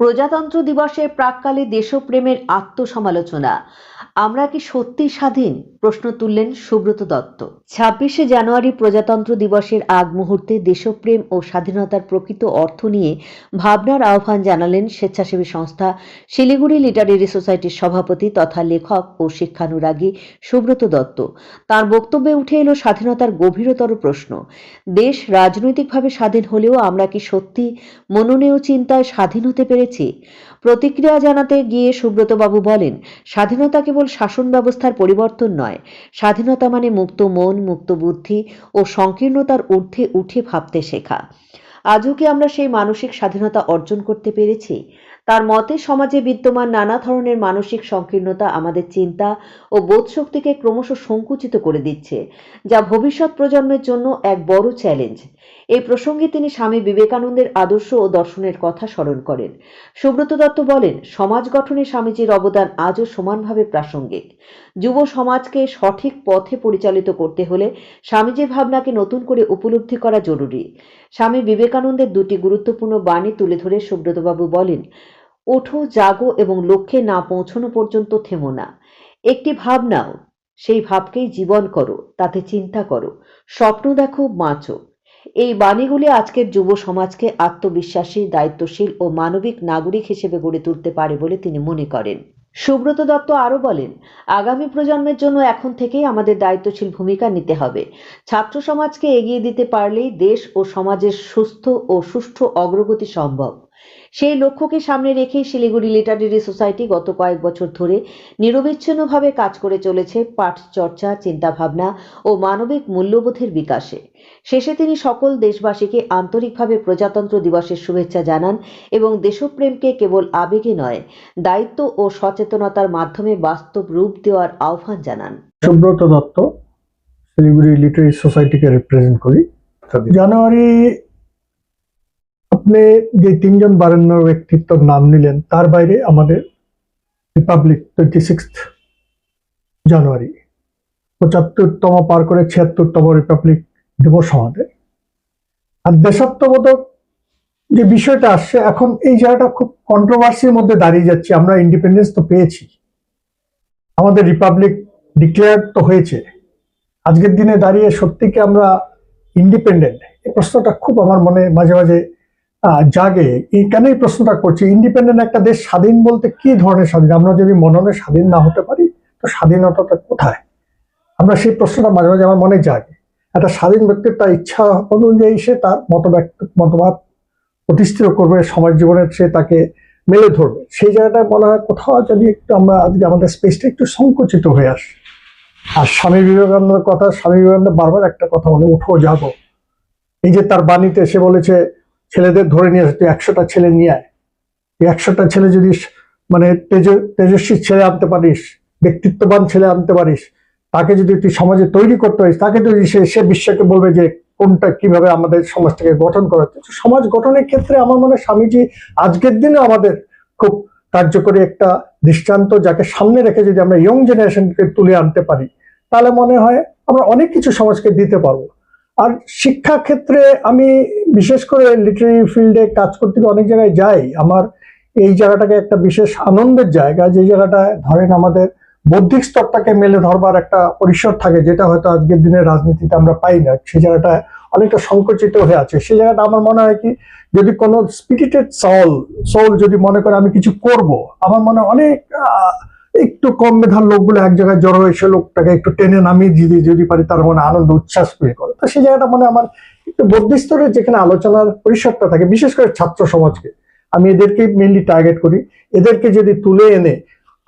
প্রজাতন্ত্র দিবসের প্রাককালে দেশপ্রেমের আত্মসমালোচনা। আমরা কি সত্যি স্বাধীন? প্রশ্ন তুললেন সুব্রত দত্ত। ছাব্বিশে জানুয়ারি প্রজাতন্ত্র দিবসের আগ মুহূর্তে দেশপ্রেম ও স্বাধীনতার প্রকৃত অর্থ নিয়ে ভাবনার আহ্বান জানালেন স্বেচ্ছাসেবী সংস্থা শিলিগুড়ি লিটারেরি সোসাইটির সভাপতি তথা লেখক ও শিক্ষানুরাগী সুব্রত দত্ত। তার বক্তব্যে উঠে এলো স্বাধীনতার গভীরতর প্রশ্ন। দেশ রাজনৈতিকভাবে স্বাধীন হলেও আমরা কি সত্যি? মননেও চিন্তায় স্বাধীন হতে পেরেছি? প্রতিক্রিয়া জানাতে গিয়ে সুব্রতবাবু বলেন, স্বাধীনতা কেবল শাসন ব্যবস্থার পরিবর্তন নয়। স্বাধীনতা মানে মুক্ত মন, মুক্ত বুদ্ধি ও সংকীর্ণতার ঊর্ধ্বে উঠে ভাবতে শেখা। আজও কি আমরা সেই মানসিক স্বাধীনতা অর্জন করতে পেরেছি? তার মতে, সমাজে বিদ্যমান নানা ধরনের মানসিক সংকীর্ণতা আমাদের চিন্তা ও বোধশক্তিকে ক্রমশ সংকুচিত করে দিচ্ছে, যা ভবিষ্যৎ প্রজন্মের জন্য এক বড় চ্যালেঞ্জ। এই প্রসঙ্গে তিনি স্বামী বিবেকানন্দের আদর্শ ও দর্শনের কথা স্মরণ করেন। সুব্রত দত্ত বলেন, সমাজ গঠনে স্বামীজির অবদান আজও সমানভাবে প্রাসঙ্গিক। যুব সমাজকে সঠিক পথে পরিচালিত করতে হলে স্বামীজির ভাবনাকে নতুন করে উপলব্ধি করা জরুরি। স্বামী বিবেকানন্দের দুটি গুরুত্বপূর্ণ বাণী তুলে ধরে সুব্রতবাবু বলেন ওঠো, জাগো এবং লক্ষ্যে না পৌঁছানো পর্যন্ত থেমো না। একটি ভাব নাও, সেই ভাবকেই জীবন করো, তাতে চিন্তা করো, স্বপ্ন দেখো, বাঁচো। এই বাণীগুলি আজকের যুব সমাজকে আত্মবিশ্বাসী, দায়িত্বশীল ও মানবিক নাগরিক হিসেবে গড়ে তুলতে পারে বলে তিনি মনে করেন। সুব্রত দত্ত আরও বলেন, আগামী প্রজন্মের জন্য এখন থেকেই আমাদের দায়িত্বশীল ভূমিকা নিতে হবে। ছাত্র সমাজকে এগিয়ে দিতে পারলেই দেশ ও সমাজের সুস্থ ও সুষ্ঠু অগ্রগতি সম্ভব। সেই লক্ষ্যকে সামনে রেখেই শিলিগুড়ি লিটারেরি সোসাইটি গত কয়েক বছর ধরে নিরবিচ্ছিন্নভাবে কাজ করে চলেছে পাঠ চর্চা চিন্তাভাবনা ও মানবিক মূল্যবোধের বিকাশে। শেষে তিনি সকল দেশবাসীকে আন্তরিকভাবে প্রজাতন্ত্র দিবসের শুভেচ্ছা জানান এবং দেশপ্রেমকে কেবল আবেগে নয় দায়িত্ব ও সচেতনতার মাধ্যমে বাস্তব রূপ দেওয়ার আহ্বান জানান। সুব্রত দত্ত শিলিগুড়ি লিটারি সোসাইটিকে রিপ্রেজেন্ট করি। জানুয়ারি আপনি যে তিনজন বারেণ্য ব্যক্তিত্বর নাম নিলেন, তার বাইরে আমাদের রিপাবলিক টোয়েন্টি সিক্স জানুয়ারি, পঁচাত্তরতম পার করে ছিয়াত্তরতম রিপাবলিক দিবস আমাদের। আর দেশাত্মবোধক যে বিষয়টা আসছে, এখন এই জায়গাটা খুব কন্ট্রোভার্সির মধ্যে দাঁড়িয়ে যাচ্ছে, আমরা ইন্ডিপেন্ডেন্স তো পেয়েছি। আমাদের রিপাবলিক ডিক্লেয়ার তো হয়েছে। আজকের দিনে দাঁড়িয়ে সত্যি কি আমরা ইন্ডিপেন্ডেন্ট এই প্রশ্নটা খুব আমার মনে মাঝে মাঝে জাগে। কেন এই প্রশ্নটা করছি? ইন্ডিপেন্ডেন্ট একটা দেশ স্বাধীন বলতে কি ধরনের স্বাধীন? আমরা যদি মননে স্বাধীন না হতে পারি, তো স্বাধীনতাটা কোথায়? আমরা সেই প্রশ্নটা মাঝে মাঝে আমার মনে জাগে। একটা স্বাধীন ব্যক্তির তার ইচ্ছা অনুযায়ী সে তার মত মতবাদ প্রতিষ্ঠিত করবে, সমাজ জীবনের সে তাকে মেলে ধরবে। সেই জায়গাটায় মনে হয় কোথাও যদি একটু আমরা আজকে আমাদের স্পেসটা একটু সংকুচিত হয়ে আসে। আর স্বামী বিবেকানন্দের কথা, স্বামী বিবেকানন্দ বারবার একটা কথা বলে, উঠো, যাব। এই যে তার বাণীতে সে বলেছে ছেলেদের ধরে নিয়ে আসে তুই একশোটা ছেলে নিয়ে আয় একশোটা ছেলে যদি মানে তেজ তেজস্বী ছেলে আনতে পারিস, ব্যক্তিত্ববান ছেলে আনতে পারিস, তাকে যদি তুই সমাজে তৈরি করতে পারিস, তাকে যদি সে সে বিশ্বকে বলবে যে কোনটা কীভাবে আমাদের সমাজটাকে গঠন করা হচ্ছে। সমাজ গঠনের ক্ষেত্রে আমার মনে হয় স্বামীজি আজকের দিনে আমাদের খুব কার্যকরী একটা দৃষ্টান্ত, যাকে সামনে রেখে যদি আমরা ইয়ং জেনারেশনকে তুলে আনতে পারি, তাহলে মনে হয় আমরা অনেক কিছু সমাজকে দিতে পারব আর শিক্ষা ক্ষেত্রে আমি বিশেষ করে লিটারি ফিল্ডে কাজ করতে অনেক জায়গায় যাই। আমার এই জায়গাটাকে একটা বিশেষ আনন্দের জায়গা, যে জায়গাটায় ধরেন আমাদের বৌদ্ধিক স্তরটাকে মেলে ধরবার একটা পরিসর থাকে, যেটা হয়তো আজকের দিনে রাজনীতিতে আমরা পাই না। সেই জায়গাটা অনেকটা সংকুচিত হয়ে আছে। সেই জায়গাটা আমার মনে হয় কি, যদি কোনো স্পিরিটেড সল সোল যদি মনে করে আমি কিছু করব, আমার মনে অনেক একটু কম মেধার লোকগুলো এক জায়গায় জড়ো হয়ে সে লোকটাকে একটু টেনে নামিয়ে যদি যদি পারি তার মনে আনন্দ, উচ্ছ্বাস ফিল করে। তো সেই জায়গাটা মানে আমার একটু বৌদ্ধিক স্তরে যেখানে আলোচনার পরিসরটা থাকে, বিশেষ করে ছাত্র সমাজকে, আমি এদেরকে মেনলি টার্গেট করি। এদেরকে যদি তুলে এনে,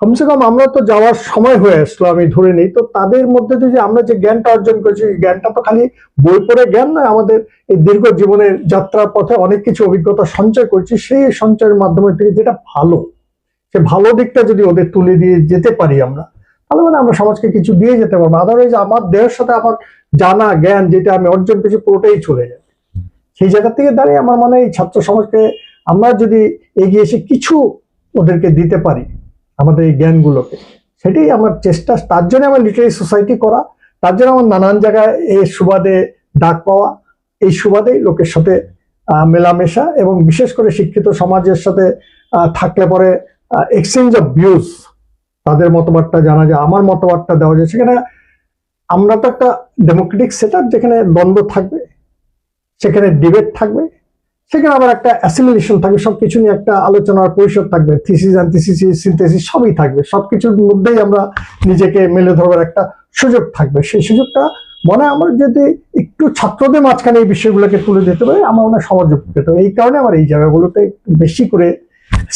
কমসে কম আমরা তো যাওয়ার সময় হয়ে আসলো, আমি ধরে নিই। তো তাদের মধ্যে যদি আমরা যে জ্ঞানটা অর্জন করেছি জ্ঞানটা তো খালি বই পড়ে জ্ঞান নয়, আমাদের এই দীর্ঘ জীবনের যাত্রার পথে অনেক কিছু অভিজ্ঞতা সঞ্চয় করছি, সেই সঞ্চয়ের মাধ্যমে থেকে যেটা ভালো। সে ভালো দিকটা যদি ওদের তুলে দিয়ে যেতে পারি আমরা, তাহলে মানে আমরা সমাজকে কিছু দিয়ে যেতে পারব। আদারওয়াইজ আমার দেহের সাথে আমার জানা, জ্ঞান যেটা আমি অর্জন করেছি পুরোটাই চলে যাবে সেই জায়গা থেকে দাঁড়িয়ে আমার মানে এই ছাত্র সমাজকে আমরা যদি এগিয়ে এসে কিছু ওদেরকে দিতে পারি, আমাদের এই জ্ঞানগুলোকে, সেটাই আমার চেষ্টা। তার জন্য আমার লিটারি সোসাইটি করা, তার জন্য আমার নানান জায়গায় এই সুবাদে ডাক পাওয়া, এই সুবাদেই লোকের সাথে মেলামেশা এবং বিশেষ করে শিক্ষিত সমাজের সাথে থাকলে পরে এক্সচেঞ্জ অফ ভিউজ তাদের মতবাদটা জানা যায়, আমার মতবাদটা দেওয়া যায়। সেখানে আমরা তো একটা ডেমোক্রেটিক সেটআপ যেখানে দ্বন্দ্ব থাকবে, সেখানে ডিবেট থাকবে, সেখানে আবার একটা অ্যাসিমিলেশন থাকবে, সবকিছু নিয়ে একটা আলোচনার পরিষদ থাকবে থিসিস অ্যান্টিসিস সিনথেসিস সবই থাকবে। সব কিছুর মধ্যেই আমরা নিজেকে মেলে ধরবার একটা সুযোগ থাকবে। সেই সুযোগটা মনে হয় আমার যদি একটু ছাত্রদের মাঝখানে এই বিষয়গুলোকে তুলে দিতে পারে, আমার মনে হয় সমাজ। এই কারণে আমার এই জায়গাগুলোতে একটু বেশি করে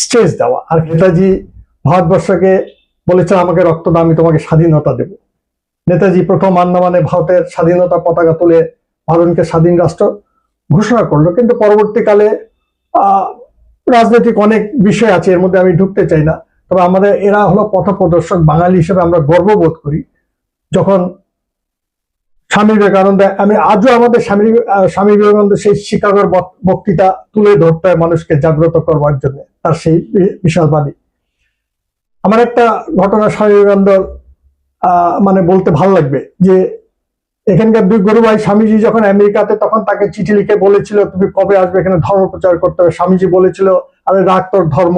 স্ট্রেস দেওয়া। আর নেতাজি ভারতবর্ষকে বলেছেন, আমাকে রক্ত দাও, আমি তোমাকে স্বাধীনতা দেব। নেতাজি প্রথম আন্দামানে ভারতের স্বাধীনতা পতাকা তুলে ভারতকে স্বাধীন রাষ্ট্র ঘোষণা করল। কিন্তু পরবর্তীকালে রাজনৈতিক অনেক বিষয় আছে, এর মধ্যে আমি ঢুকতে চাই না। তবে আমাদের এরা হলো পথপ্রদর্শক, বাঙালি হিসেবে আমরা গর্ববোধ করি। যখন স্বামী বিবেকানন্দ, আমি আজও আমাদের স্বামী স্বামী বিবেকানন্দ সেই শিকাগোর বক্তৃতা তুলে ধরতে হয় মানুষকে জাগ্রত করবার জন্য তার সেই বিশাল বাণী। আমার একটা ঘটনা স্বামী বিবেকানন্দ মানে বলতে ভালো লাগবে যে এখানকার দুই গরু ভাই স্বামীজি যখন আমেরিকাতে তখন তাকে চিঠি লিখে বলেছিল, তুমি কবে আসবে? এখানে ধর্ম প্রচার করতে হবে। স্বামীজি বলেছিল, আরে রাখ তোর ধর্ম।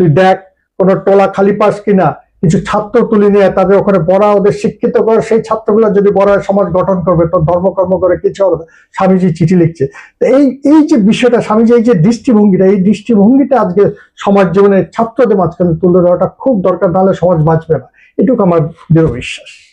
তুই দেখ, কোন টোলা খালি পাস কিনা? কিছু ছাত্র তুলে নিয়ে তাদের ওখানে বড়া ওদের শিক্ষিত করে, সেই ছাত্রগুলো যদি বড় সমাজ গঠন করবে, তো ধর্মকর্ম করে কিছু হবে স্বামীজি চিঠি লিখছে। তো এই এই যে বিষয়টা, স্বামীজি এই যে দৃষ্টিভঙ্গিটা, এই দৃষ্টিভঙ্গিটা আজকে সমাজ জীবনে ছাত্রদের মাঝখানে তুলে দেওয়াটা খুব দরকার, নাহলে সমাজ বাঁচবে না। এটুকু আমার দৃঢ় বিশ্বাস।